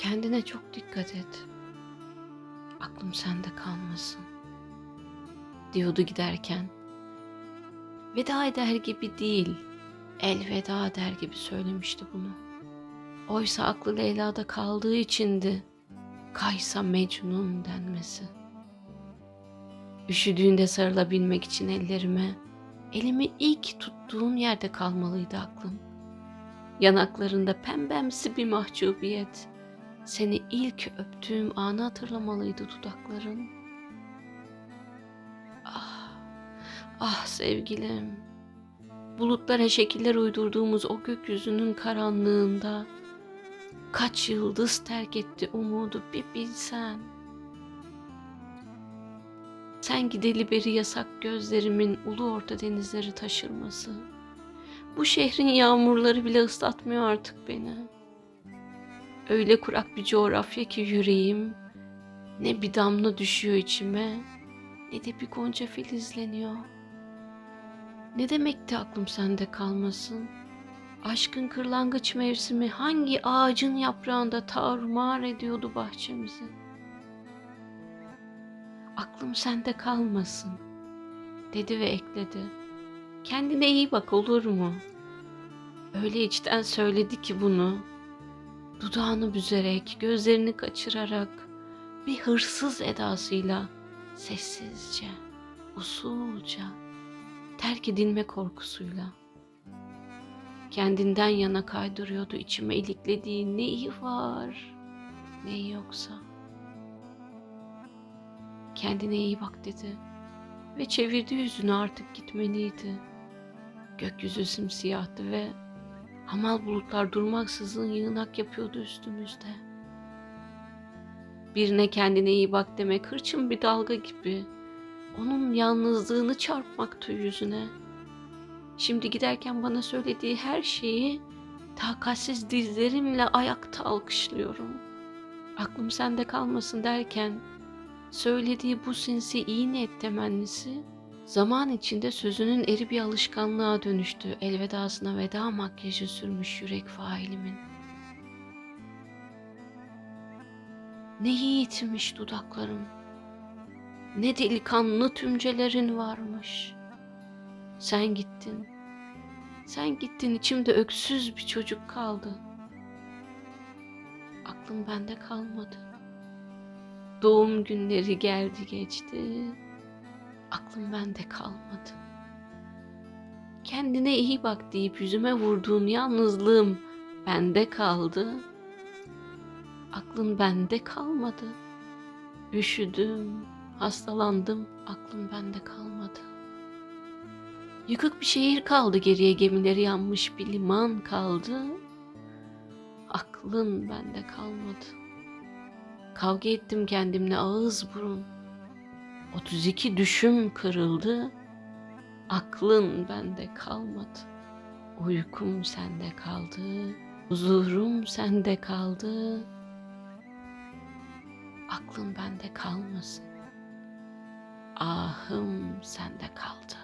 Kendine çok dikkat et. Aklım sende kalmasın. Diyordu giderken. Veda eder gibi değil, elveda der gibi söylemişti bunu. Oysa aklı Leyla'da kaldığı içindi. Kaysa Mecnun denmesi. Üşüdüğünde sarılabilmek için ellerime, elimi ilk tuttuğun yerde kalmalıydı aklım. Yanaklarında pembemsi bir mahcubiyet. Seni ilk öptüğüm anı hatırlamalıydı dudakların. Ah, ah sevgilim. Bulutlara şekiller uydurduğumuz o gökyüzünün karanlığında kaç yıldız terk etti umudu bir bilsen. Sen gideli beri yasak gözlerimin ulu orta denizleri taşırması. Bu şehrin yağmurları bile ıslatmıyor artık beni. Öyle kurak bir coğrafya ki yüreğim ne bir damla düşüyor içime ne de bir gonca filizleniyor. Ne demekti aklım sende kalmasın? Aşkın kırlangıç mevsimi hangi ağacın yaprağında tarumar ediyordu bahçemizi? Aklım sende kalmasın, dedi ve ekledi. Kendine iyi bak olur mu? Öyle içten söyledi ki bunu. Dudağını büzerek, gözlerini kaçırarak, bir hırsız edasıyla sessizce, usulca, terk edilme korkusuyla kendinden yana kaydırıyordu içime iliklediği ne iyi var, ne iyi yoksa. Kendine iyi bak dedi ve çevirdi yüzünü artık gitmeliydi. Gökyüzü simsiyahtı ve hamal bulutlar durmaksızın yığınak yapıyordu üstümüzde. Birine kendine iyi bak demek hırçın bir dalga gibi. Onun yalnızlığını çarpmaktı yüzüne. Şimdi giderken bana söylediği her şeyi takatsiz dizlerimle ayakta alkışlıyorum. Aklım sende kalmasın derken söylediği bu sinsi iyi niyet temennisi zaman içinde sözünün eri bir alışkanlığa dönüştü. Elvedasına veda makyajı sürmüş yürek failimin. Ne yiğitmiş dudaklarım. Ne delikanlı tümcelerin varmış. Sen gittin. Sen gittin içimde öksüz bir çocuk kaldı. Aklım bende kalmadı. Doğum günleri geldi geçti. Aklım bende kalmadı. Kendine iyi bak deyip yüzüme vurduğun yalnızlığım bende kaldı. Aklın bende kalmadı. Üşüdüm, hastalandım, aklım bende kalmadı. Yıkık bir şehir kaldı geriye gemileri yanmış bir liman kaldı. Aklın bende kalmadı. Kavga ettim kendimle ağız burun. 32 düşüm kırıldı. Aklın bende kalmadı. Uykum sende kaldı. Huzurum sende kaldı. Aklın bende kalmasın. Ahım sende kaldı.